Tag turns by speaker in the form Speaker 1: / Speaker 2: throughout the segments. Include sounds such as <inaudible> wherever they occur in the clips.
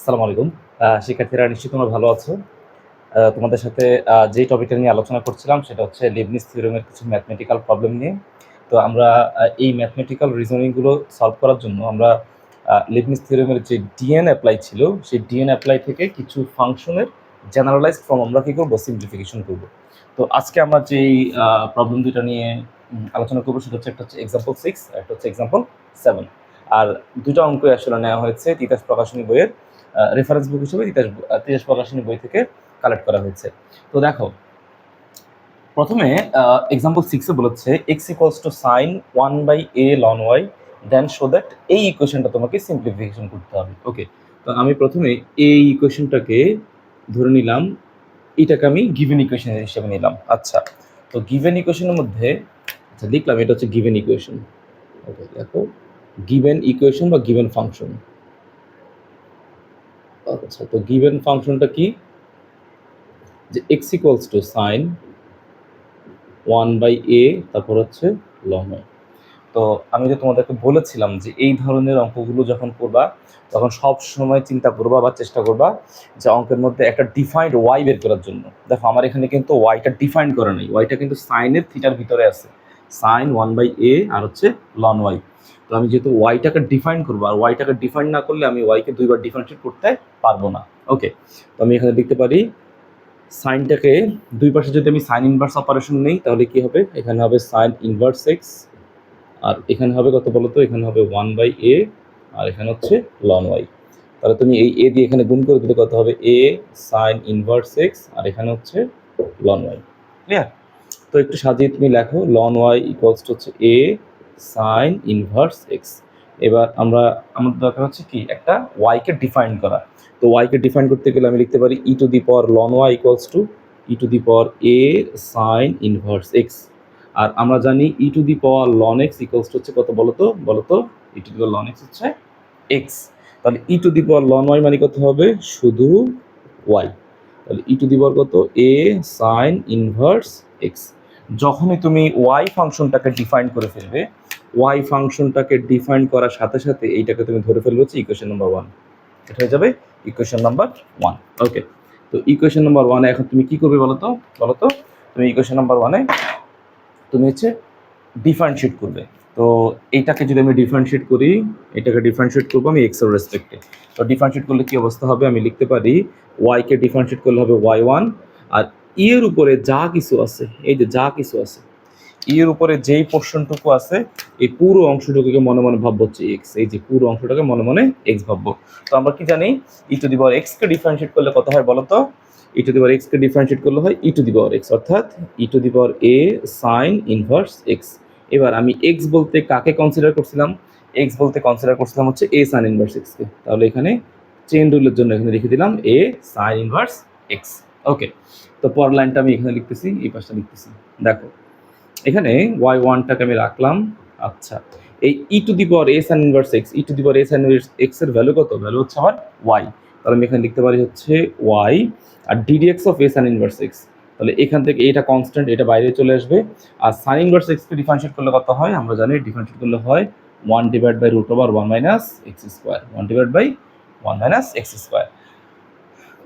Speaker 1: আসসালামু আলাইকুম। শিক্ষার্থীরা নিশ্চয়ই তোমরা ভালো আছো। তোমাদের সাথে আহ, যে টপিকটা নিয়ে আলোচনা করছিলাম সেটা হচ্ছে লিবনিস থিওরেমের কিছু ম্যাথমেটিক্যাল প্রবলেম নিয়ে। তো আমরা এই ম্যাথমেটিক্যাল রিজনিংগুলো সলভ করার জন্য আমরা লিবনিস থিওরেমের যে ডিএন অ্যাপ্লাই ছিল সেই ডিএন অ্যাপ্লাই থেকে কিছু ফাংশনের জেনারেলাইজ ফর্ম আমরা কী করব? সিম্পলিফিকেশন করব। তো আজকে আমরা যেই প্রবলেম দুটা নিয়ে আলোচনা করব সেটা হচ্ছে একটা হচ্ছে এক্সাম্পল সিক্স একটা হচ্ছে এক্সাম্পল সেভেন আর দুটো অঙ্ক আসলে নেওয়া হয়েছে তিতাস প্রকাশনী বইয়ের। রেফারেন্স বুক হিসেবে তিতাস তিতাস প্রকাশনী বই থেকে কালেক্ট করা হয়েছে। তো দেখো, প্রথমে এক্সাম্পল সিক্সে বলেছে X equals to sine one by A ln Y then show that এই ইকুয়েশনটা তোমাকে সিম্পলিফিকেশন করতে হবে। ওকে তো আমি প্রথমে এই ইকুয়েশনটাকে ধরে নিলাম, এটাকে আমি গিভেন ইকুয়েশন হিসেবে নিলাম। আচ্ছা তো গিভেন ইকুয়েশনের মধ্যে আচ্ছা লিখলাম, এটা হচ্ছে গিভেন ইকুয়েশন ওকে দেখো গিভেন ইকুয়েশন বা গিভেন ফাংশন আচ্ছা তো গিভেন ফাংশনটা কি? যে X equals to sine one by A তারপর হচ্ছে লং এ তো আমি যে তোমাদেরকে বলেছিলাম যে এই ধরনের অঙ্কগুলো যখন করবা, তখন সব সময় চিন্তা করবা বা চেষ্টা করবা যে অঙ্কের মধ্যে একটা ডিফাইন্ড ওয়াই বের করার জন্য। দেখো, আমার এখানে কিন্তু ওয়াইটা ডিফাইন করা নেই ওয়াইটা কিন্তু সাইনের থিটার ভিতরে আছে। সাইন ওয়ান বাই এ আর হচ্ছে লন ওয়াই তো আমি যেহেতু ওয়াইটাকে ডিফাইন করব আর ওয়াইটাকে ডিফাইন না করলে আমি ওয়াইকে দুইবার ডিফারেন্সিয়েট করতে পারব না। ওকে তো আমি এখানে লিখতে পারি সাইনটাকে দুই পাশে যদি আমি সাইন ইনভার্স অপারেশন নেই, তাহলে কি হবে? এখানে হবে সাইন ইনভার্স এক্স আর এখানে হবে কত বলো তো এখানে হবে ওয়ান বাই এ আর এখানে হচ্ছে লন ওয়াই তাহলে তুমি এই এ দিয়ে এখানে গুণ করে দিলে কত হবে? এ সাইন ইনভার্স এক্স আর এখানে হচ্ছে লন ওয়াই ক্লিয়ার তো একটু সাজিয়ে তুমি লেখো লন ওয়াই ইকুয়ালস টু হচ্ছে এ সাইন ইনভার্স এক্স এবার আমরা, আমাদের দরকার হচ্ছে কি, একটা ওয়াইকে ডিফাইন করা। তো ওয়াইকে ডিফাইন করতে গেলে আমি লিখতে পারি e to the power ln y equals to e to the power a sine inverse x আর আমরা জানি e to the power ln x equals to হচ্ছে কত বলো তো বলো তো e to the power ln x হচ্ছে এক্স তাহলে e to the power ln y মানে কত হবে? শুধু ওয়াই তাহলে ই টু দি পাওয়ার কত? এ সাইন ইনভার্স এক্স যখনই তুমি ওয়াই ফাংশনটাকে ডিফাইন করে ফেলবে ওয়াই ফাংশনটাকে ডিফাইন করার সাথে সাথে এইটাকে তুমি ধরে ফেলবে হচ্ছে ইকুয়েশন নাম্বার ওয়ান এটা হয়ে যাবে ইকুয়েশন নাম্বার ওয়ান ওকে তো ইকুয়েশন নাম্বার ওয়ানে এখন তুমি কি করবে বলো তো? বলো তো, তুমি ইকুয়েশন নাম্বার ওয়ানে তুমি হচ্ছে ডিফারেন্সিয়েট করবে। তো এইটাকে যদি আমি ডিফারেন্সিয়েট করি, এটাকে ডিফারেন্সিয়েট করব আমি এক্সের রেসপেক্টে তো ডিফারেন্সিয়েট করলে কি অবস্থা হবে? আমি লিখতে পারি ওয়াইকে ডিফারেন্সিয়েট করলে হবে ওয়াই ওয়ান আর ই এর উপরে যা কিছু আছে, এই যে যা কিছু আছে ই এর উপরে যেই পোর্শনটুকু আছে, এই পুরো অংশটুকুকে মনে মনে ভাববো হচ্ছে এক্স এই যে পুরো অংশটাকে মনে মনে এক্স ভাববো। তো আমরা কি জানি ই টু দি পাওয়ার এক্সকে ডিফারেন্সিয়েট করলে কত হয় বলো তো ই টু দি পাওয়ার এক্সকে ডিফারেন্সিয়েট করলে হয় ই টু দি পাওয়ার এক্স অর্থাৎ E to the power A sine inverse X এবার আমি এক্স বলতে কাকে কনসিডার করছিলাম? এক্স বলতে কনসিডার করছিলাম হচ্ছে এ সাইন ইনভার্স এক্সকে তাহলে এখানে চেন রুলের জন্য এখানে লিখে দিলাম A sine inverse X okay তো পর লাইনটা আমি এখানে লিখতেছি, এই পাশটা লিখতেছি। দেখো, এখানে ওয়াই ওয়ানটাকে আমি রাখলাম। আচ্ছা এই E to the power A sine inverse X E to the power S A sine এক্সের ভ্যালু কত? ভ্যালু হচ্ছে আমার ওয়াই তাহলে আমি এখানে লিখতে পারি হচ্ছে Y R d dx of S sine inverse X তাহলে এখান থেকে এটা কনস্ট্যান্ট এটা বাইরে চলে আসবে। আর সাইন ইনভার্স এক্সকে ডিফারেন্সিয়েট করলে কত হয়? আমরা জানি ডিফারেন্সিয়েট করলে হয় one divide by root over one minus X square one divide by one minus X square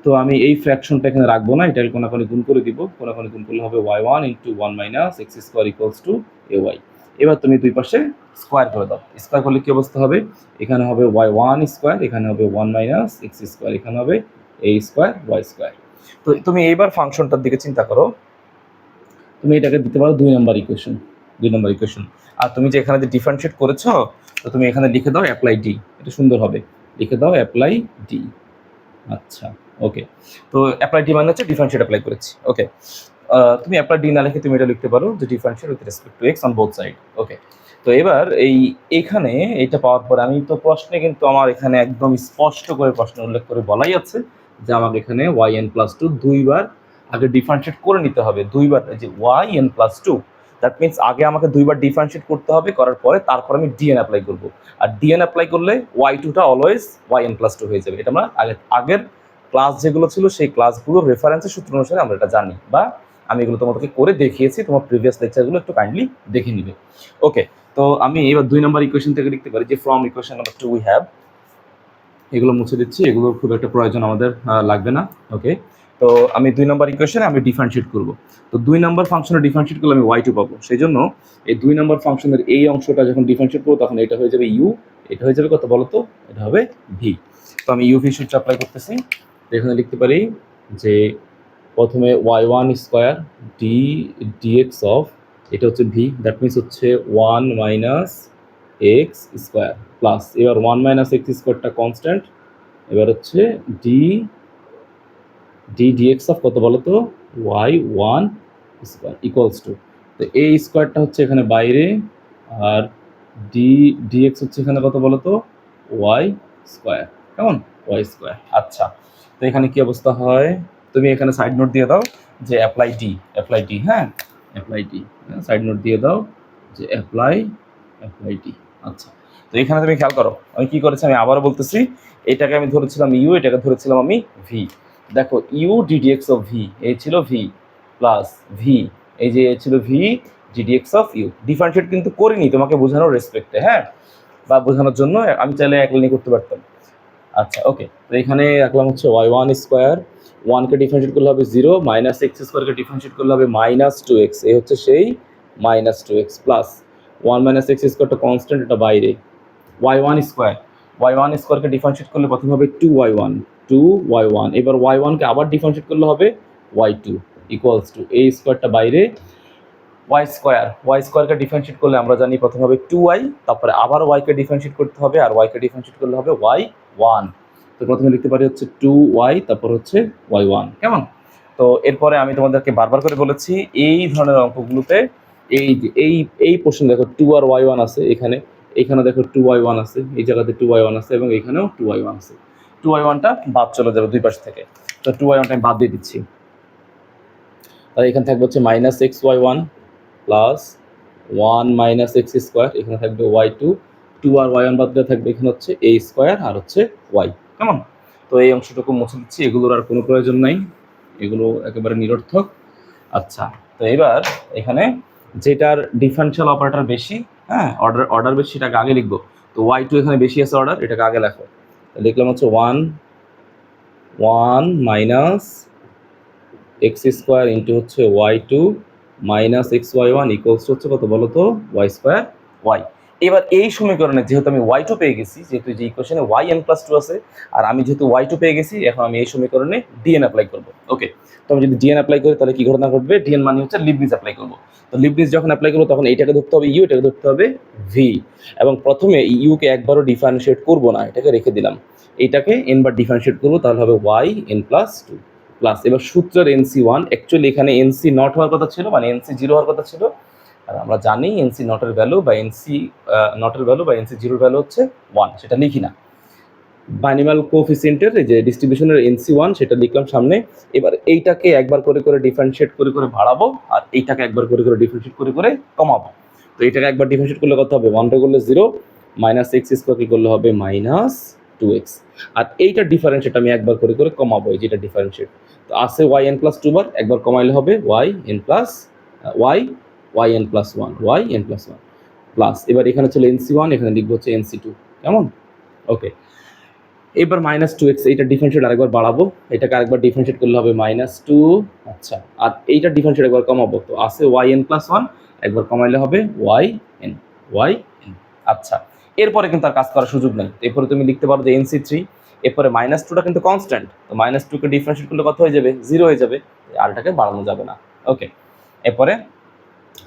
Speaker 1: তো আমি এই ফ্র্যাকশনটা এখানে রাখব না এটাকে কোনাকানি গুণ করে দিব কোনাকানি গুণ করলে হবে y one into one minus x square equals to a y এবার তুমি দুই পাশে স্কোয়ার করে দাও স্কোয়ার করলে কি অবস্থা হবে? এখানে হবে ওয়াই ওয়ান স্কোয়ার এখানে হবে ওয়ান মাইনাস এক্স স্কোয়ার এখানে হবে এ স্কোয়ার ওয়াই স্কোয়ার তো তুমি এইবার ফাংশনটার দিকে চিন্তা করো, তুমি এটাকে দিতে পারো দুই নম্বর ইকুয়েশন দুই নম্বর ইকুয়েশন আর তুমি যে এখানে যে ডিফারেন্সিয়েট করেছ, তো তুমি এখানে লিখে দাও অ্যাপ্লাই ডি এটা সুন্দর হবে। লিখে দাও অ্যাপ্লাই ডি আচ্ছা। ওকে তো অ্যাপ্লাই ডি মানে হচ্ছে ডিফারেন্সিয়েট অ্যাপ্লাই করেছি। ওকে তুমি অ্যাপ্লাই ডি না লিখে তুমি এটা লিখতে পারো যে differentiate with respect to x on both side okay তো এবার এই, এখানে এটা পাওয়ার পরে আমি তো প্রশ্নে কিন্তু আমার এখানে একদম স্পষ্ট করে প্রশ্ন উল্লেখ করে বলাই আছে যে আমাকে এখানে ওয়াই এন প্লাস টু দুইবার আগে ডিফারেন্সিয়েট করে নিতে হবে। দুইবার যে y n plus two that means আগে আমাকে দুইবার ডিফারেন্সিয়েট করতে হবে, করার পরে তারপর আমি ডিএন অ্যাপ্লাই করব। আর ডিএন অ্যাপ্লাই করলে ওয়াই টুটা always y n plus two হয়ে যাবে। এটা আমরা আগে আগের ক্লাস যেগুলো ছিল, সেই ক্লাসগুলো রেফারেন্সের সূত্র অনুসারে আমরা এটা জানি বা আমি এগুলো তোমাদেরকে করে দেখিয়েছি, তোমার প্রিভিয়াস লেকচারগুলো একটু কাইন্ডলি দেখে নিবে। ওকে তো আমি এবার দুই নম্বর ইকুয়েশন থেকে লিখতে পারি, যে from equation number two we have এগুলো মুছে দিচ্ছি এগুলো খুব একটা প্রয়োজন আমাদের লাগবে না। ওকে তো আমি দুই নম্বর ইকুয়েশনে আমি ডিফারেন্সিয়েট করব। তো দুই নম্বর ফাংশনে ডিফারেন্সিয়েট করলে আমি ওয়াই টু পাবো। সেই জন্য এই দুই নম্বর ফাংশনের এই অংশটা যখন ডিফারেন্সিয়েট করব, তখন এটা হয়ে যাবে ইউ এটা হয়ে যাবে কত বলো তো এটা হবে ভি তো আমি ইউ ভি সূত্র অ্যাপ্লাই করতেছি। এখানে লিখতে পারি যে প্রথমে y one square d dx of এটা হচ্ছে ভি দ্যাট মিনস হচ্ছে one minus x square plus এবার ওয়ান মাইনাস এক্স স্কোয়ারটা কনস্ট্যান্ট এবার হচ্ছে ডি ডি ডিএক্স অফ কত বলো তো? Y one square equals to তো এই স্কোয়ারটা হচ্ছে এখানে বাইরে, আর ডি ডিএক্স হচ্ছে এখানে কত বলো তো? ওয়াই স্কোয়ার কেমন? ওয়াই স্কোয়ার আচ্ছা। তো এখানে কি অবস্থা হয়? তুমি এখানে সাইড নোট দিয়ে দাও যে অ্যাপ্লাই ডি অ্যাপ্লাই ডি হ্যাঁ? অ্যাপ্লাই ডি সাইড নোট দিয়ে দাও যে অ্যাপ্লাই অ্যাপ্লাই ডি আচ্ছা। তো এখানে তুমি খেয়াল করো, আমি কি করেছি, আমি আবারও বলতেছি, এটাকে আমি ধরেছিলাম ইউ এটাকে ধরেছিলাম আমি ভি দেখো ইউ ডিডিএক্স অফ ভি এই ছিল ভি প্লাস ভি এই যে ছিল v ddx of u differentiate কিন্তু করিনি, তোমাকে বোঝানোর রেসপেক্টে হ্যাঁ? বা বোঝানোর জন্য আমি চাইলে এক লাইনে করতে পারতাম। আচ্ছা ওকে তো এখানে রাখলাম হচ্ছে ওয়াই ওয়ান স্কোয়ার ওয়ানকে ডিফারেন্সিয়েট করলে হবে জিরো মাইনাস এক্স স্কোয়ারকে ডিফারেন্সিয়েট করলে হবে মাইনাস টু এক্স এই হচ্ছে সেই minus two x plus one minus x স্কোয়ারটা কনস্ট্যান্ট এটা বাইরে। Y one square y one স্কোয়ারকে ডিফারেন্সিয়েট করলে প্রথমে হবে two y one two y one এবার ওয়াই ওয়ানকে আবার ডিফারেন্সিয়েট করলে হবে ওয়াই টু ইকুয়ালস টু এই স্কোয়ারটা বাইরে। ওয়াই স্কোয়ার ওয়াই স্কোয়ারকে ডিফারেন্সিয়েট করলে আমরা জানি প্রথমে হবে টু ওয়াই তারপরে আবার ওয়াইকে ডিফারেন্সিয়েট করতে হবে, আর ওয়াইকে ডিফারেন্সিয়েট করলে হবে ওয়াই ওয়ান তো প্রথমে লিখতে পারি হচ্ছে টু ওয়াই তারপর হচ্ছে ওয়াই ওয়ান কেমন? তো এরপরে আমি তোমাদেরকে বারবার করে বলেছি, এই ধরনের অঙ্কগুলোতে এই যে, এই এই পোর্শন দেখো টু আর ওয়াই ওয়ান আছে এখানে এখানে দেখো টু ওয়াই ওয়ান আছে, এই জায়গাতে টু ওয়াই ওয়ান আছে এবং এখানেও টু ওয়াই ওয়ান আছে। টু ওয়াই ওয়ানটা বাদ চলে যাবে দুই পাশ থেকে। তো টু ওয়াই ওয়ানটা আমি বাদ দিয়ে দিচ্ছি। তাহলে এখানে থাকবে হচ্ছে minus x y one plus one minus x square এখানে থাকবে ওয়াই টু টু আর ওয়াই ওয়ান বাদ দিয়ে থাকবে। এখানে হচ্ছে এ স্কোয়ার আর হচ্ছে ওয়াই কেমন তো এই অংশটুকু মুছে দিচ্ছি এগুলোর আর কোনো প্রয়োজন নাই। এগুলো একেবারে নিরর্থক। আচ্ছা তো এবার এখানে যেটার ডিফারেন্সিয়াল অপারেটর বেশি হ্যাঁ অর্ডার অর্ডার বেশি সেটাকে আগে লিখব। তো ওয়াই টু এখানে বেশি আছে অর্ডার এটাকে আগে লেখো। লিখলাম হচ্ছে one one minus x square into হচ্ছে y two minus x y one equals হচ্ছে কত বলো তো? ওয়াই স্কোয়ার ওয়াই এবার এই সমীকরণে যেহেতু আমি ওয়াই টু পেয়ে গেছি, যেহেতু যে ইকুয়েশনে ওয়াই এন প্লাস টু আছে, আর আমি যেহেতু ওয়াই টু পেয়ে গেছি, এখন আমি এই সমীকরণে ডিএন অ্যাপ্লাই করব। ওকে তো আমি যদি ডিএন অ্যাপ্লাই করি, তাহলে কি ঘটনা ঘটবে? ডিএন মানে হচ্ছে লিবনিজ অ্যাপ্লাই করব। তো লিবনিজ যখন অ্যাপ্লাই করব, তখন এইটাকে ধরতে হবে ইউ এটাকে ধরতে হবে ভি এবং প্রথমে ইউকে একবারও ডিফারেন্সিয়েট করব না, এটাকে রেখে দিলাম। এইটাকে এন বার ডিফারেন্সিয়েট করব, তাহলে হবে y n plus two plus এবার সূত্রের এনসি ওয়ান অ্যাকচুয়ালি এখানে এনসি নট হওয়ার কথা ছিল মানে এনসি জিরো হওয়ার কথা ছিল। আর আমরা জানি এনসি নটের ভ্যালু বা এনসি নটের ভ্যালু বা এনসি জিরোর ভ্যালু হচ্ছে ওয়ান সেটা লিখি না। বানিমাল কোফিসিয়েন্টের যে ডিস্ট্রিবিউশনের এনসি ওয়ান সেটা লিখলাম সামনে। এবার এইটাকে একবার করে করে ডিফারেন্সিয়েট করে করে বাড়াবো আর এইটাকে একবার করে করে ডিফারেন্সিয়েট করে করে কমাবো। তো এইটাকে একবার ডিফারেন্সিয়েট করলে কত হবে? ওয়ানটা করলে জিরো মাইনাস এক্স স্কোয়ার কি করলে হবে? মাইনাস টু এক্স আর এইটা ডিফারেন্সিয়েট আমি একবার করে করে কমাবো, এই যেটা ডিফারেন্সিয়েট তো আসে ওয়াই এন প্লাস টু বার, একবার কমাইলে হবে y n plus y y n plus one y n plus one plus এবার এখানে ছিল এনসি ওয়ান এখানে লিখব হচ্ছে এনসি টু কেমন? ওকে এবার মাইনাস টু এক্স এইটা ডিফারেন্সিয়েট আরেকবার বাড়াবো, এটাকে আরেকবার ডিফারেন্সিয়েট করলে হবে মাইনাস টু আচ্ছা আর এইটা ডিফারেন্সিয়েট একবার কমাবো তো আসে ওয়াই এন প্লাস ওয়ান একবার কমাইলে হবে ওয়াই এন ওয়াই এন আচ্ছা এরপরে কিন্তু আর কাজ করার সুযোগ নেই এরপরে তুমি লিখতে পারো যে এনসি থ্রি এরপরে মাইনাস টুটা কিন্তু কনস্ট্যান্ট তো মাইনাস টুকে ডিফারেন্সিয়েট করলে কত হয়ে যাবে? জিরো হয়ে যাবে আরটাকে বাড়ানো যাবে না ওকে এরপরে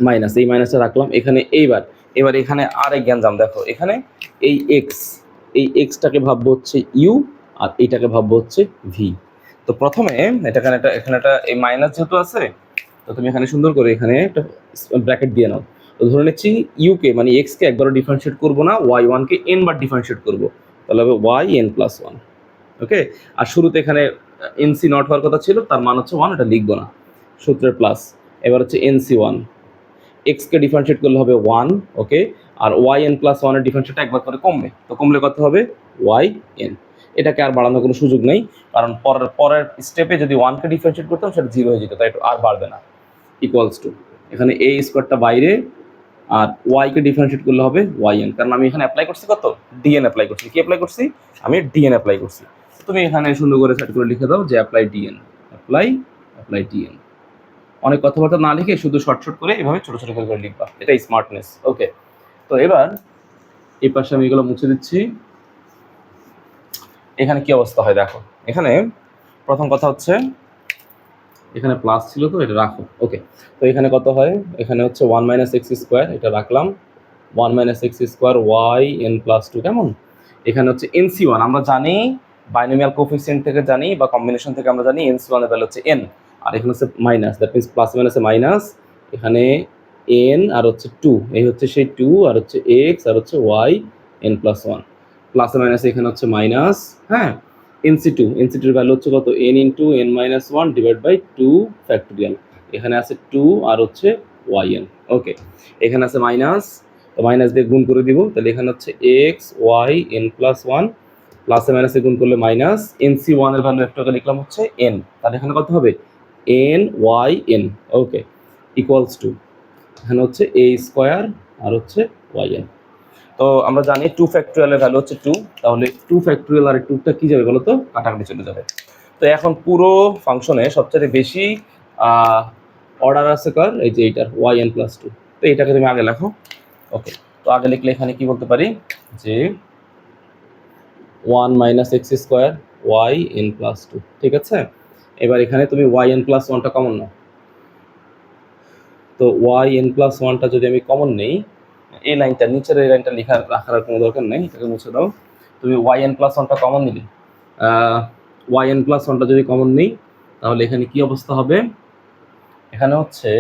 Speaker 1: মাইনাস, এই মাইনাসটা রাখলাম। এখানে এইবার, এবার এখানে আর এক জ্ঞানজাম দেখো। এখানে এই এক্স এই এক্সটাকে ভাববো হচ্ছে ইউ আর এইটাকে ভাববো হচ্ছে ভি তো প্রথমে এটা এখানে একটা এখানে একটা, এই মাইনাস যেহেতু আছে, তো তুমি এখানে সুন্দর করে এখানে একটা ব্র্যাকেট দিয়ে নাও। তো ধরে নিচ্ছি ইউকে মানে এক্সকে একবারও ডিফারেন্সিয়েট করব না ওয়াই ওয়ানকে এন বার ডিফারেন্সিয়েট করব। তাহলে হবে y n plus one okay আর শুরুতে এখানে এনসি নট হওয়ার কথা ছিল, তার মান হচ্ছে ওয়ান এটা লিখব না। সূত্রের প্লাস এবার হচ্ছে এনসি ওয়ান এক্সকে ডিফারেন্সিয়েট করলে হবে ওয়ান ওকে আর ওয়াই এন প্লাস ওয়ানের ডিফারেন্সিয়েটটা একবার করে কমবে। তো কমলে কত হবে? ওয়াই এন এটাকে আর বাড়ানোর কোনো সুযোগ নেই, কারণ পরের পরের স্টেপে যদি ওয়ানকে ডিফারেন্সিয়েট করতাম, সেটা জিরো হয়ে যেত, তাই আর বাড়বে না। ইকুয়ালস টু এখানে এ স্কোয়ারটা বাইরে, আর ওয়াইকে ডিফারেন্সিয়েট করলে হবে ওয়াই এন কারণ আমি এখানে অ্যাপ্লাই করছি কত? ডিএন অ্যাপ্লাই করছি। কি অ্যাপ্লাই করছি? আমি ডিএন অ্যাপ্লাই করছি। তুমি এখানে সুন্দর করে সেট করে লিখে দাও যে apply dn apply apply dn অনেক কথাবার্তা না লিখে শুধু শর্ট শর্ট করে এভাবে ছোট ছোট করে লিখবা। এটাই স্মার্টনেস ওকে তো এবার এই পাশে আমি এগুলো মুছে দিচ্ছি। এখানে কি অবস্থা হয় দেখো। এখানে প্রথম কথা হচ্ছে, এখানে প্লাস ছিল তো, এটা রাখো ওকে তো এখানে কত হয়? এখানে হচ্ছে ওয়ান মাইনাস এক্স স্কোয়ার এটা রাখলাম। One minus x square y n plus two কেমন? এখানে হচ্ছে এনসি ওয়ান আমরা জানি বাইনোমিয়াল কোফিসিয়েন্ট থেকে জানি বা কম্বিনেশন থেকে আমরা জানি এনসি ওয়ানের ভ্যালু হচ্ছে এন আর এখানে হচ্ছে মাইনাস দ্যাট মিনস প্লাস মাইনাসে মাইনাস এখানে এন আর হচ্ছে টু এই হচ্ছে সেই টু আর হচ্ছে এক্স আর হচ্ছে y n plus one plus minus এখানে হচ্ছে মাইনাস হ্যাঁ? এনসি টু এনসি টুর ভ্যালু হচ্ছে কত? N into n minus one divide by two factorial এখানে আছে টু আর হচ্ছে ওয়াই এন ওকে এখানে আছে মাইনাস তো মাইনাস দিয়ে গুণ করে দিব, তাহলে এখানে হচ্ছে x y n plus one প্লাসে মাইনাসে গুণ করলে মাইনাস এন সি ওয়ানের ভ্যালু একটু লিখলাম হচ্ছে এন তাহলে এখানে কত হবে? N, y, n, okay equals to এখানে হচ্ছে এ স্কোয়ার আর হচ্ছে ওয়াই, এন। তো আমরা জানি টু ফ্যাক্টোরিয়ালের ভ্যালু হচ্ছে টু তাহলে টু ফ্যাক্টোরিয়াল আর টুটা কি যাবে বলো তো? কাটাকাটি চলে যাবে। তো এখন পুরো ফাংশনে সবচেয়ে বেশি অর্ডার আছে কার? এই যে এইটার ওয়াই, এন প্লাস টু তো এটাকে তুমি আগে লেখো। ওকে, তো আগে লিখলে এখানে কি বলতে পারি? যে one minus x square y n plus two ঠিক আছে? এবার এখানে তুমি ওয়াই এন প্লাস ওয়ানটা কমন নাও। তো ওয়াই এন প্লাস ওয়ানটা যদি আমি কমন নেই, এই লাইনটা, নিচের এই লাইনটা লেখা, রাখার কোনো দরকার নেই, এটাকে মুছে দাও। তুমি ওয়াই এন প্লাস ওয়ানটা কমন নিলে। ওয়াই এন প্লাস ওয়ানটা যদি কমন নেই, তাহলে এখানে কি অবস্থা হবে? এখানে হচ্ছে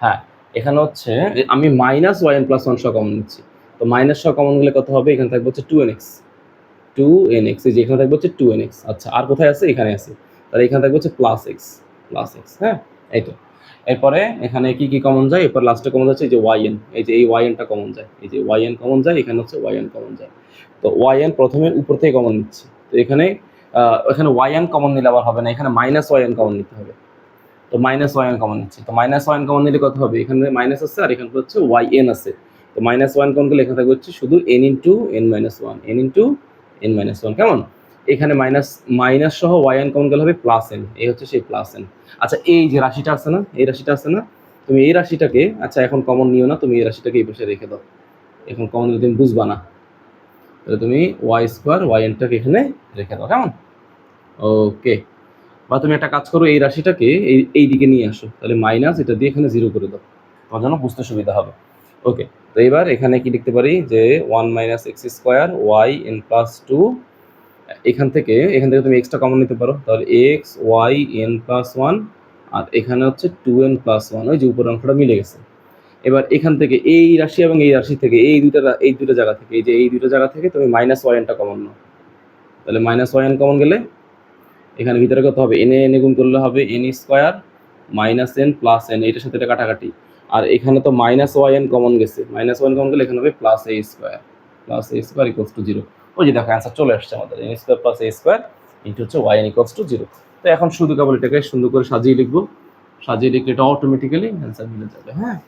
Speaker 1: হ্যাঁ এখানে হচ্ছে, আমি minus y n plus one সহ কমন নিচ্ছি। তো মাইনাস সহ কমন গেলে কত হবে? এখানে থাকবে হচ্ছে two n x two n x এই যে এখানে থাকবে হচ্ছে টু এন এক্স আচ্ছা আর কোথায় আছে? এখানে আছে। তাহলে এখানে থাকবে হচ্ছে প্লাস এক্স প্লাস এক্স হ্যাঁ এই তো এরপরে এখানে কি কি কমন যায় এরপর লাস্টে কমন যাচ্ছে এই যে ওয়াই এন এই যে এই ওয়াই এনটা কমন যায় এই যে ওয়াই এন কমন যায় এখানে হচ্ছে ওয়াই এন কমন যায় তো ওয়াই এন প্রথমে উপর থেকে কমন নিচ্ছে তো এখানে এখানে ওয়াই এন কমন নিলে আবার হবে না এখানে মাইনাস ওয়াই এন কমন নিতে হবে তো মাইনাস ওয়াই এন কমন নিচ্ছি তো মাইনাস ওয়াই এন কমন নিলে কত হবে এখানে মাইনাস আছে আর এখানে হচ্ছে ওয়াই এন আছে তো মাইনাস ওয়ান কমন গেলে এখানে থাকবে হচ্ছে শুধু n into n minus one n into n minus one কেমন এখানে মাইনাস মাইনাস সহ ওয়াই এন কমন গেলে হবে প্লাস এন এই হচ্ছে সেই প্লাস এন আচ্ছা এই যে রাশিটা আছে না, এই রাশিটা আছে না, তুমি এই রাশিটাকে আচ্ছা এখন কমন নিও না, তুমি এই রাশিটাকে এই পাশে রেখে দাও। এখন কমন নিলে তুমি বুঝবা না, তাহলে তুমি ওয়াই স্কোয়ার ওয়াই এনটাকে এখানে রেখে দাও, কেমন? ওকে বা তুমি একটা কাজ করো, এই রাশিটাকে এই এই দিকে নিয়ে আসো, তাহলে মাইনাস এটা দিয়ে এখানে জিরো করে দাও। তোমার জন্য বুঝতে সুবিধা হবে। ওকে তো এবার এখানে কি লিখতে পারি? যে one minus x square y n plus two এখান থেকে এখান থেকে তুমি এক্সট্রা কমন নিতে পারো। তাহলে x y n plus one আর এখানে হচ্ছে টু এন প্লাস ওয়ান ওই যে উপরের অংশটা মিলে গেছে। এবার এখান থেকে এই রাশি এবং এই রাশি থেকে, এই দুইটা এই দুটো জায়গা থেকে, এই যে এই দুটো জায়গা থেকে তুমি মাইনাস ওয়াই এনটা কমন নাও। তাহলে মাইনাস ওয়াই এন কমন গেলে এখানে ভিতরে কত হবে? এনে এনে গুণ করলে হবে n square minus n plus n এটার সাথে এটা কাটাকাটি। আর এখানে তো মাইনাস ওয়াই এন কমন গেছে। মাইনাস ওয়ান কমন গেলে এখানে হবে plus a square plus a square equals to zero ওই যে দেখো অ্যান্সার চলে আসছে আমাদের n square plus a square into হচ্ছে ওয়াই এন টু জিরো তো এখন শুধু কেবল এটাকে সুন্দর করে সাজিয়ে লিখব। সাজিয়ে লিখলে এটা অটোমেটিক্যালি অ্যান্সার মিলে যাবে হ্যাঁ?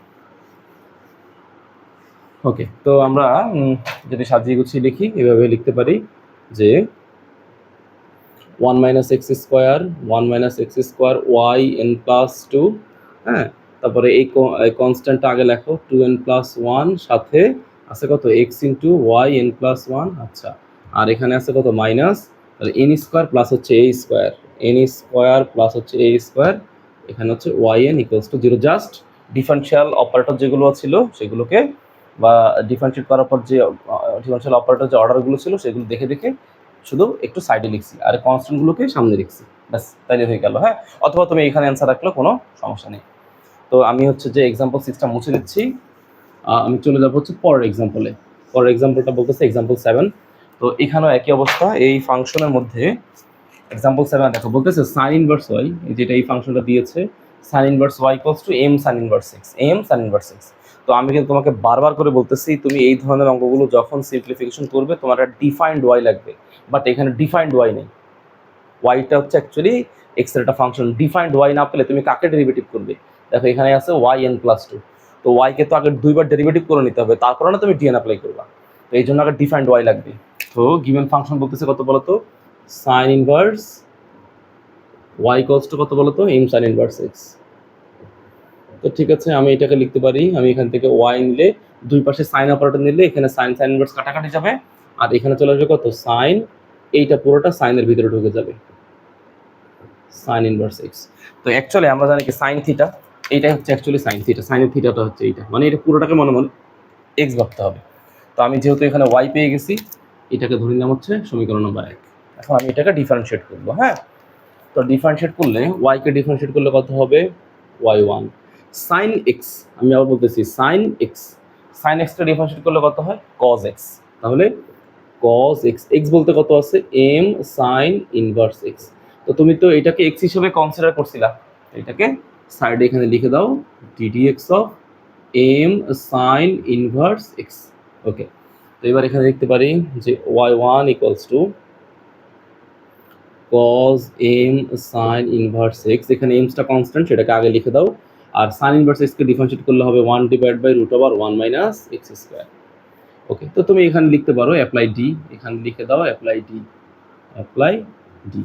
Speaker 1: ওকে তো আমরা যদি সাজিয়ে গুছিয়ে লিখি, এভাবে লিখতে পারি যে one minus x square one minus x square y n plus two হ্যাঁ? তারপরে এই কনস্ট্যান্টটা আগে লেখো টু এন প্লাস ওয়ান সাথে আছে কত? X into y n plus one আচ্ছা। আর এখানে আছে কত? মাইনাস তাহলে এন স্কোয়ার প্লাস হচ্ছে a square n square plus হচ্ছে এ স্কোয়ার এখানে হচ্ছে y n equals to zero just differential operator যেগুলো ছিল সেগুলোকে, বা ডিফারেন্সিয়েট করার পর যে ডিফারেন্সিয়াল অপারেটর যে অর্ডারগুলো ছিল সেগুলো দেখে দেখে শুধু একটু সাইডে লিখছি। আর কনস্ট্যান্টগুলোকে সামনে লিখছি। ব্যাস, তাইলে হয়ে গেল হ্যাঁ? অথবা তুমি এখানে অ্যান্সার রাখলে কোনো সমস্যা নেই। তো আমি হচ্ছে যে এক্সাম্পল সিক্সটা মুছে দিচ্ছি। আমি চলে যাব হচ্ছে পরের এক্সাম্পলে পরের এক্সাম্পলটা বলতেছে এক্সাম্পল সেভেন তো এখানেও একই অবস্থা, এই ফাংশনের মধ্যে এক্সাম্পল সেভেন দেখো, বলতেছে সাইন ইনভার্স ওয়াই যেটা এই ফাংশনটা দিয়েছে sine inverse y equals to m sine inverse x m sine inverse x তো আমি কিন্তু তোমাকে বারবার করে বলতেছি, তুমি এই ধরনের অঙ্কগুলো যখন সিম্পলিফিকেশন করবে, তোমার একটা ডিফাইন্ড ওয়াই লাগবে। বাট এখানে ডিফাইন্ড ওয়াই নেই। ওয়াইটা হচ্ছে অ্যাকচুয়ালি এক্সের একটা ফাংশন ডিফাইন্ড ওয়াই না পেলে তুমি কাকে ডেরিভেটিভ করবে? দেখো এখানে আছে ওয়াই এন প্লাস টু তো ওয়াইকে তো আগে দুইবার ডেরিভেটিভ করে নিতে হবে, তারপরে না তুমি ডিএন অ্যাপ্লাই করবা। তো এই জন্য আগে ডিফাইন্ড ওয়াই লাগবে। তো গিভেন ফাংশন বলতেছে কত বলো তো sine inverse y equals to কত বলো তো এম সাইন ইনভার্স এক্স তো ঠিক আছে, আমি এটাকে লিখতে পারি। আমি এখান থেকে ওয়াই নিলে দুই পাশে সাইন অপারেটর নিলে এখানে সাইন সাইন ইনভার্স কাটাকাটি যাবে। আর এখানে চলে আসবে কত? সাইন এইটা পুরোটা সাইনের ভিতরে ঢুকে যাবে। সাইন ইনভার্স এক্স তো অ্যাকচুয়ালি আমরা জানি কি সাইন থিটা এইটাই হচ্ছে অ্যাকচুয়ালি সাইন থিটা সাইনের থিটাটা হচ্ছে এইটা। মানে এটা পুরোটাকে মনে মনে এক্স ভাবতে হবে। তো আমি যেহেতু এখানে ওয়াই পেয়ে গেছি, এটাকে ধরে নিলাম হচ্ছে সমীকরণ নম্বর এক। এখন আমি এটাকে ডিফারেন্সিয়েট করব হ্যাঁ? তো ডিফারেন্সিয়েট করলে ওয়াইকে ডিফারেন্সিয়েট করলে কত হবে? ওয়াই ওয়ান সাইন এক্স আমি আবার বলতেছি সাইন এক্স সাইন এক্সটা ডিফারেন্সিয়েট করলে কত হয়? কজ এক্স তাহলে কজ এক্স এক্স বলতে কত আছে? এম সাইন ইনভার্স এক্স তো তুমি তো এটাকে এক্স হিসেবে কনসিডার করছিলা, এটাকে সাইডে এখানে লিখে দাও dd x of m sine inverse x okay তো এবার এখানে দেখতে পারি যে y one equals to cos m sine inverse x এখানে এমসটা কনস্ট্যান্ট সেটাকে আগে লিখে দাও, আর সাইন ইনভার্স এক্সকে ডিফারেন্সিয়েট করলে হবে one divide by root over one minus x square okay তো তুমি এখানে লিখতে পারো অ্যাপ্লাই ডি এখানে লিখে দাও অ্যাপ্লাই ডি অ্যাপ্লাই ডি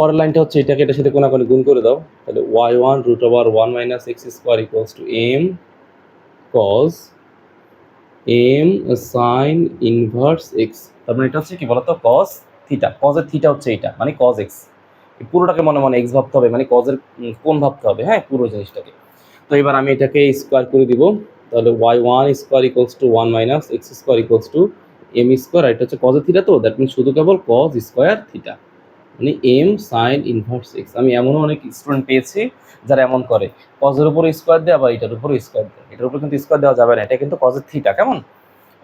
Speaker 1: পরের লাইনটা হচ্ছে এটাকে এটার সাথে কোনাকুনি গুণ করে দাও। তাহলে y one root over one minus x square equals to m cos m sine inverse x তার মানে এটা হচ্ছে কি বলতো? কজ থিটা কজের থিটা হচ্ছে এটা মানে কজ এক্স পুরোটাকে মনে মনে এক্স ভাবতে হবে মানে কজের কোন ভাবতে হবে হ্যাঁ? পুরো জিনিসটাকে। তো এবার আমি এটাকে স্কোয়ার করে দিব। তাহলে y one square equals to one minus x square equals to m square এটা হচ্ছে কজের থিটা তো দ্যাট মিনস শুধু কেবল কজ স্কোয়ার থিটা মানে এম সাইন ইনভার্স এক্স আমি এমনও অনেক স্টুডেন্ট পেয়েছি যারা এমন করে। কজের উপরে স্কোয়ার দেয় আবার এটার উপরে স্কোয়ার দেয়। এটার উপরে কিন্তু স্কোয়ার দেওয়া যাবে না। এটা কিন্তু কজের থিটা কেমন?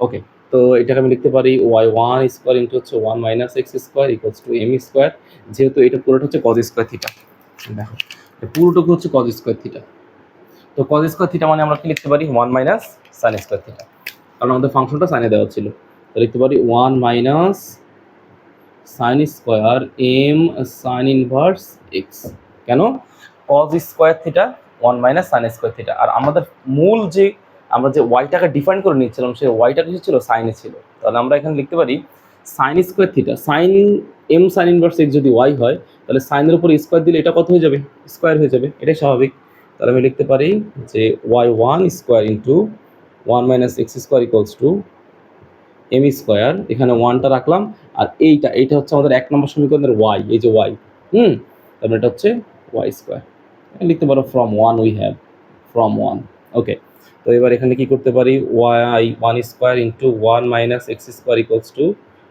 Speaker 1: ওকে তো এটাকে আমি লিখতে পারি ওয়াই ওয়ান স্কোয়ার ইন্টু হচ্ছে one minus x square equals to m square যেহেতু এটা পুরোটা হচ্ছে কজ স্কোয়ার থিটা দেখো পুরোটুকু হচ্ছে কজ স্কোয়ার থিটা তো কজ স্কোয়ার থিটা মানে আমরা কি লিখতে পারি? One minus sine square theta কারণ আমাদের ফাংশনটা সাইনে দেওয়া ছিল। তো লিখতে পারি one minus sine square m sine inverse x কেন? Cos square theta one minus sine square theta আর আমাদের মূল যে, আমরা যে ওয়াইটাকে ডিফাইন করে নিচ্ছিলাম সেই ওয়াইটা কিছু ছিল সাইনে ছিল। তাহলে আমরা এখানে লিখতে পারি sine square theta sine m sine inverse x যদি ওয়াই হয়, তাহলে সাইনের উপর স্কোয়ার দিলে এটা কত হয়ে যাবে? স্কোয়ার হয়ে যাবে। এটাই স্বাভাবিক। তাহলে আমি লিখতে পারি যে y one square into one minus x square equals to m square এখানে ওয়ানটা রাখলাম, আর এইটা এইটা হচ্ছে আমাদের এক নম্বর সমীকরণের ওয়াই এই যে ওয়াই হুম? তারপরে এটা হচ্ছে ওয়াই স্কোয়ার লিখতে পারো from one we have from one okay তো এবার এখানে কি করতে পারি? Y one square into one minus x square equals to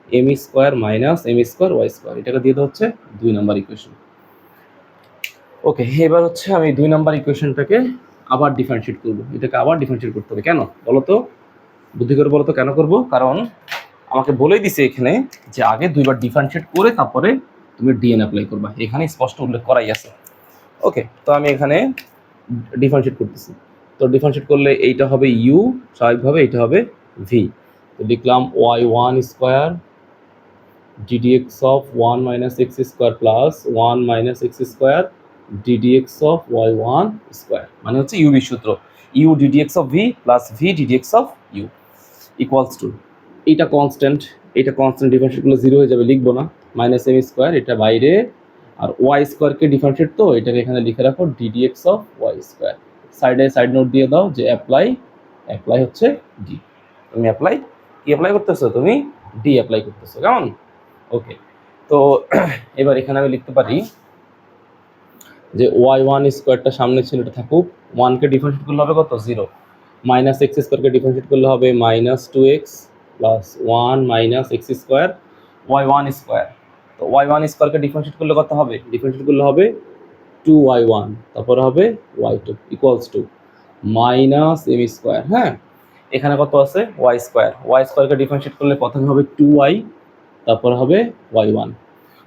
Speaker 1: m square minus m square y square এটাকে দিয়ে দেওয়া হচ্ছে দুই নম্বর ইকুয়েশন ওকে, এবার হচ্ছে আমি দুই নম্বর ইকুয়েশনটাকে আবার ডিফারেন্সিয়েট করব। এটাকে আবার ডিফারেন্সিয়েট করতে হবে। কেন? বলো তো। বুদ্ধি করে বলো তো, কেন করব? কারণ আমাকে বলেই দিছে এখানে যে আগে দুইবার ডিফারেন্সিয়েট করে তারপরে তুমি ডিএন অ্যাপ্লাই করবা। এখানে স্পষ্ট উল্লেখ করাই আছে। ওকে তো আমি এখানে ডিফারেন্সিয়েট করতেছি। তো ডিফারেন্সিয়েট করলে এইটা হবে ইউ স্বাভাবিকভাবে এইটা হবে ভি তো লিখলাম y one square ddx of one minus x square plus one minus x square ddx of y one square মানে হচ্ছে ইউবি সূত্র। U ddx of v plus v ddx of u equals to এইটা constant এটা constant ডিফারেন্সিয়েটগুলো zero হয়ে যাবে, লিখব না। মাইনাস এম স্কোয়ার এটা বাইরে। আর ওয়াই স্কোয়ারকে ডিফারেন্সিয়েট তো, এটাকে এখানে লিখে রাখো ডিডিএক্স অফ ওয়াই স্কোয়ার সাইডে সাইড নোট দিয়ে দাও যে অ্যাপ্লাই অ্যাপ্লাই হচ্ছে ডি তুমি অ্যাপ্লাই কি অ্যাপ্লাই করতেছো? তুমি ডি অ্যাপ্লাই করতেছো, কেমন? ওকে তো <clears throat> এবার এখানে আমি লিখতে পারি যে ওয়াই ওয়ান স্কোয়ারটা সামনে ছিল, এটা থাকুক। ওয়ানকে ডিফারেন্সিয়েট করলে হবে কত? জিরো মাইনাস এক্স স্কোয়ারকে ডিফারেন্সিয়েট করলে হবে minus two x plus one minus x square y one square তো ওয়াই ওয়ান স্কোয়ারকে ডিফারেন্সিয়েট করলে কত হবে? ডিফারেন্সিয়েট করলে হবে টু ওয়াই ওয়ান তারপরে হবে y two equals to minus m square হ্যাঁ? এখানে কত আছে? ওয়াই স্কোয়ার ওয়াই স্কোয়ারকে ডিফারেন্সিয়েট করলে প্রথমে হবে টু ওয়াই তারপর হবে ওয়াই ওয়ান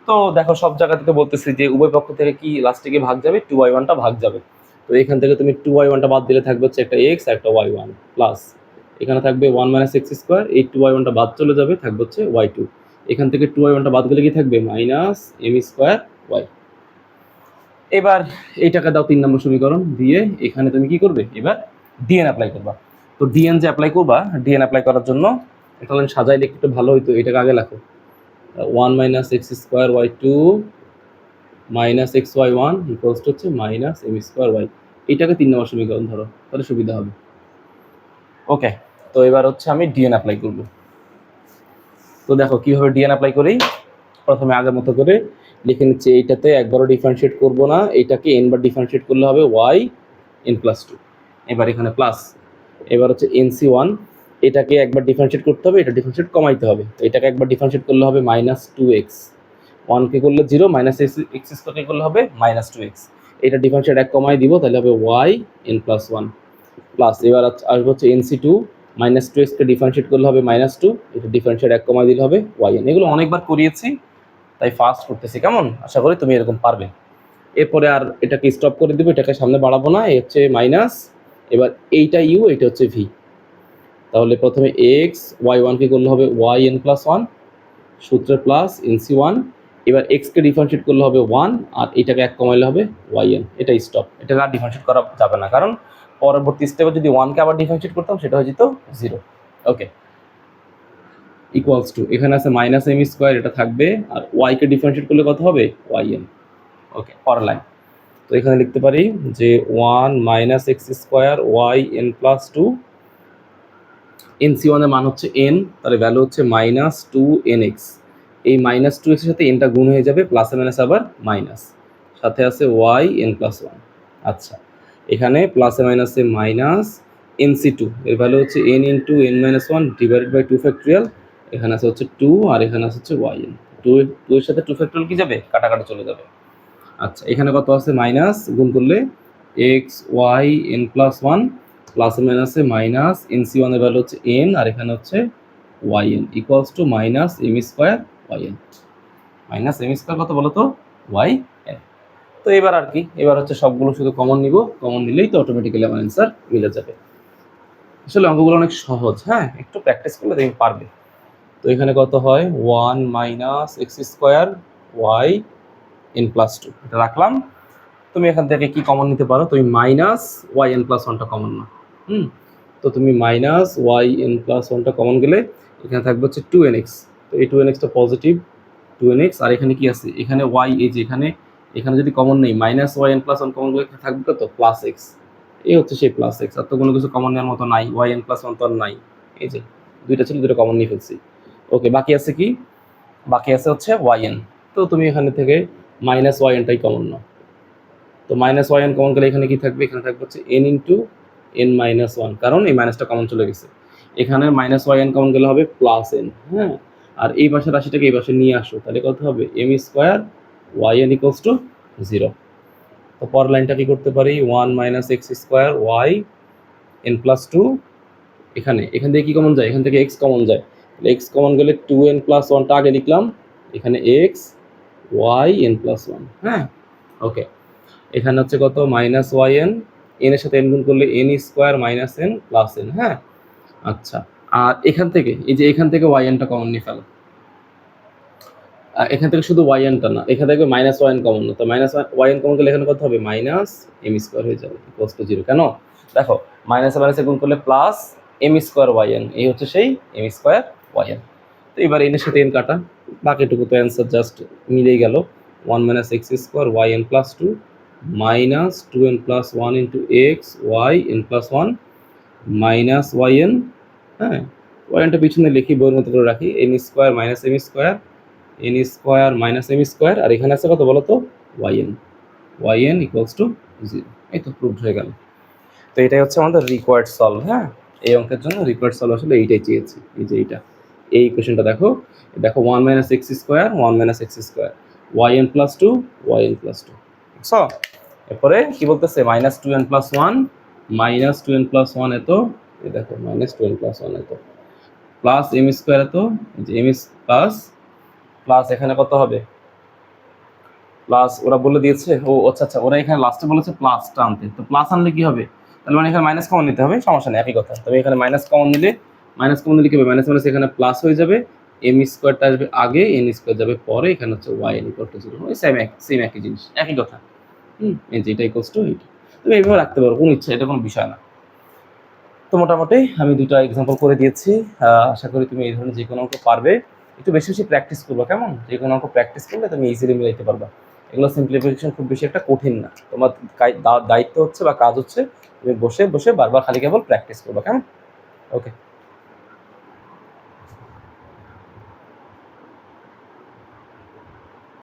Speaker 1: তো দেখো সব জায়গা থেকে বলতেছি যে উভয় পক্ষ থেকে কি লাস্টে ভাগ যাবে? টু ওয়াই ওয়ানটা ভাগ যাবে। তো এখান থেকে তুমি টু ওয়াই ওয়ানটা বাদ দিলে থাকবে হচ্ছে একটা এক্স একটা ওয়াই ওয়ান প্লাস এখানে থাকবে ওয়ান মাইনাস এক্স স্কোয়ার এই টু ওয়াই ওয়ানটা বাদ চলে যাবে, থাকবে হচ্ছে ওয়াই টু এখান থেকে টু ওয়াই ওয়ানটা বাদ গেলে কি থাকবে? মাইনাস এম স্কোয়ার ওয়াই এবার এই টাকা দাও তিন নম্বর সমীকরণ, দিয়ে এখানে তুমি কি করবে? এবার ডিএন অ্যাপ্লাই করবা। তো ডিএন যে অ্যাপ্লাই করবা ডিএন অ্যাপ্লাই করার জন্য এটা সাজাইলে একটু ভালো হইতো, এটাকে আগে লেখো। One minus x square y two minus x y one equals হচ্ছে মাইনাস এম স্কোয়ার ওয়াই। এটাকে তিন নম্বর সমীকরণ ধরো, তাহলে সুবিধা হবে। ওকে তো এবার হচ্ছে আমি ডিএন অ্যাপ্লাই করব। তো দেখো, কীভাবে ডিএন অ্যাপ্লাই করি? প্রথমে আগের মতো করে লিখে নিচ্ছি, এইটাতে একবারও ডিফারেন্সিয়েট করব না, এটাকে এন বার ডিফারেন্সিয়েট করলে হবে ওয়াই এন প্লাস টু এবার এখানে প্লাস এবার হচ্ছে এনসি ওয়ান এটাকে একবার ডিফারেন্সিয়েট করতে হবে, এটা ডিফারেন্সিয়েট কমাইতে হবে। এটাকে একবার ডিফারেন্সিয়েট করলে হবে মাইনাস টু এক্স ওয়ানকে করলে জিরো মাইনাস এক্স এক্স স্কোয়ারকে করলে হবে মাইনাস টু এক্স এটা ডিফারেন্সিয়েট এক কমাই দিব, তাহলে হবে y n plus one plus এবার আস- আসবে হচ্ছে n c two minus two এক্সকে ডিফারেন্সিয়েট করলে হবে মাইনাস টু এটা ডিফারেন্সিয়েট এক কমাই দিলে হবে ওয়াই এন এগুলো অনেকবার করিয়েছি, তাই ফাস্ট করতেছি, কেমন? আশা করি তুমি এরকম পারবে। এরপরে আর এটাকে স্টপ করে দিব, এটাকে সামনে বাড়াবো না এ হচ্ছে মাইনাস এবার এইটা ইউ এটা হচ্ছে ভি তাহলে প্রথমে এক্স ওয়াই ওয়ানকে করলে হবে ওয়াই এন প্লাস ওয়ান সূত্রে প্লাস এনসি ওয়ান এবার এক্সকে ডিফারেন্সিয়েট করলে হবে ওয়ান আর এটাকে এক কমাইলে হবে ওয়াই এন এটা স্টপ এটাকে আর ডিফারেন্সিয়েট করা যাবে না। কারণ পরবর্তী স্টেপে যদি ওয়ানকে আবার ডিফারেন্সিয়েট করতাম, সেটা হয়ে যেত জিরো ওকে ইকুয়ালস টু এখানে আছে মাইনাস এম স্কোয়ার এটা থাকবে। আর ওয়াইকে ডিফারেন্সিয়েট করলে কত হবে? ওয়াই এন ওকে পরের লাইন তো এখানে লিখতে পারি যে one minus x square y n plus two n c ওয়ানের মান হচ্ছে এন তাহলে ভ্যালু হচ্ছে মাইনাস টু এন এক্স এই মাইনাস টু এক্সের সাথে এনটা গুণ হয়ে যাবে প্লাসে মাইনাস আবার মাইনাস সাথে আছে ওয়াই এন প্লাস ওয়ান আচ্ছা এখানে প্লাসে মাইনাসে মাইনাস এন সি টু এর ভ্যালু হচ্ছে n into n minus one divided by two factorial এখানে আছে হচ্ছে টু আর এখানে আছে হচ্ছে ওয়াই এন টু টু এর সাথে টু ফ্যাক্টরিয়াল কি যাবে? কাটাকাটি চলে যাবে। আচ্ছা এখানে কত আছে? মাইনাস গুণ করলে x y n plus one প্লাসে মাইনাসে মাইনাস এন সি ওয়ানের ভ্যালু হচ্ছে এন আর এখানে হচ্ছে y n equals to minus m square y n minus m square কত বলো তো ওয়াই এন তো এবার আর কি, এবার হচ্ছে সবগুলো শুধু কমন নিব কমন নিলেই তো অটোমেটিক্যালি আমার অ্যান্সার মিলে যাবে। আসলে অঙ্কগুলো অনেক সহজ হ্যাঁ একটু প্র্যাকটিস করলে তুমি পারবে। তো এখানে কত হয়? One minus x square y n plus two এটা রাখলাম। তুমি এখান থেকে কি কমন নিতে পারো? তুমি মাইনাস ওয়াই এন প্লাস ওয়ানটা কমন না। হুম, তো তুমি মাইনাস ওয়াই এন প্লাস ওয়ানটা কমন গেলে এখানে থাকবে হচ্ছে টু এন এক্স তো এই টু এন এক্সটা পজিটিভ টু এন এক্স আর এখানে কি আছে? এখানে ওয়াই এই যে এখানে এখানে যদি কমন নেই minus y n plus one common গেলে থাকবে কত প্লাস এক্স এই হচ্ছে সেই প্লাস এক্স আর তো কোনো কিছু কমন নেওয়ার মতো নাই ওয়াই এন প্লাস ওয়ান তো আর নাই। এই যে, দুইটা ছিল দুটো কমন নিয়ে ফেলছি। ওকে বাকি আছে কি? বাকি আছে হচ্ছে ওয়াই এন তো তুমি এখানে থেকে মাইনাস ওয়াই এনটাই কমন নাও। তো মাইনাস ওয়াই এন কমন গেলে এখানে কি থাকবে? এখানে থাকবে হচ্ছে n into n minus one কারণ এই মাইনাসটা কমন চলে গেছে। এখানে মাইনাস ওয়াই এন কমন গেলে হবে প্লাস এন হ্যাঁ? আর এই পাশের রাশিটাকে এই পাশে নিয়ে আসো। তাহলে কত হবে? M square y n equals to zero তো পর লাইনটা কি করতে পারি? One minus x square y n plus two এখানে। এখান থেকে কি কমন যায়? এখান থেকে এক্স কমন যায়। তাহলে এক্স কমন গেলে টু এন প্লাস ওয়ানটা আগে লিখলাম। এখানে x y n plus one হ্যাঁ? ওকে এখানে হচ্ছে কত? মাইনাস ওয়াই এন এন এর সাথে এন গুণ করলে n square minus n plus n হ্যাঁ? আচ্ছা। আর এখান থেকে, এই যে এখান থেকে ওয়াই এনটা কমন নিয়ে ফেলো। এখান থেকে শুধু ওয়াই এনটা না, এখান থেকে মাইনাস ওয়াই এন কমন না। তো মাইনাস ওয়াই এন কমন করলে এখানে কত হবে মাইনাস এম স্কোয়ার হয়ে যাবে ইকুয়ালস টু জিরো কেন? দেখো মাইনাস মাইনাসে গুণ করলে plus m square y n এই হচ্ছে সেই এম স্কোয়ার ওয়াই এন তো এবার এনের সাথে এন কাটা, বাকিটুকু তো অ্যান্সার জাস্ট মিলেই গেল। One minus x square y n plus two minus two n plus one into x y n plus one minus y n হ্যাঁ। ওয়াই এনটা পিছনে লিখি, বইয়ের মতো করে রাখি n square minus m square n square minus m square আর এখানে আছে কত বলো তো y n y n equals to zero এই তো প্রুভড হয়ে গেল। তো এটাই হচ্ছে আমাদের রিকোয়ার্ড সলভ হ্যাঁ? এই অঙ্কের জন্য রিকোয়ার্ড সলভ আসলে এইটাই চেয়েছি, এই যে এইটা। এই কোয়েশনটা দেখো দেখো one minus x square one minus x square y n plus two y n plus two এরপরে কি বলতেছে? Minus two n plus one minus two n plus one এত এই দেখো minus two n plus one এত plus m square এত যে M plus plus এখানে কত হবে? প্লাস ওরা বলে দিয়েছে, ও আচ্ছা আচ্ছা ওরা এখানে লাস্টে বলেছে প্লাসটা আনতে। তো প্লাস আনলে কি হবে? তাহলে মানে এখানে মাইনাস কমন নিতে হবে, সমস্যা নেই, একই কথা। তবে এখানে মাইনাস কমন নিলে মাইনাস কমন নিলে কি হবে? মাইনাস মাইনাস এখানে প্লাস হয়ে যাবে এম স্কোয়ারটা আসবে আগে এন স্কোয়ার যাবে পরে, এখানে হচ্ছে y n equal to zero ওই সেম এক সেম একই জিনিস, একই কথা। হুম, এই যে এটা ইকুয়ালস টু তুমি এইভাবে রাখতে পারো, কোনো ইচ্ছা, এটা কোনো বিষয় না। তো মোটামুটি আমি দুটো এক্সাম্পল করে দিয়েছি। আশা করি তুমি এই ধরনের যে কোনো অঙ্ক পারবে। একটু বেশি বেশি প্র্যাকটিস করব, কেমন? যে কোনো অঙ্ক প্র্যাকটিস করলে তুমি ইজিলি মিলাইতে পারবা। এগুলো সিম্পলিফিকেশন খুব বেশি একটা কঠিন না। তোমার দায়িত্ব হচ্ছে বা কাজ হচ্ছে, তুমি বসে বসে বারবার খালি কেবল প্র্যাকটিস করবা, কেমন? ওকে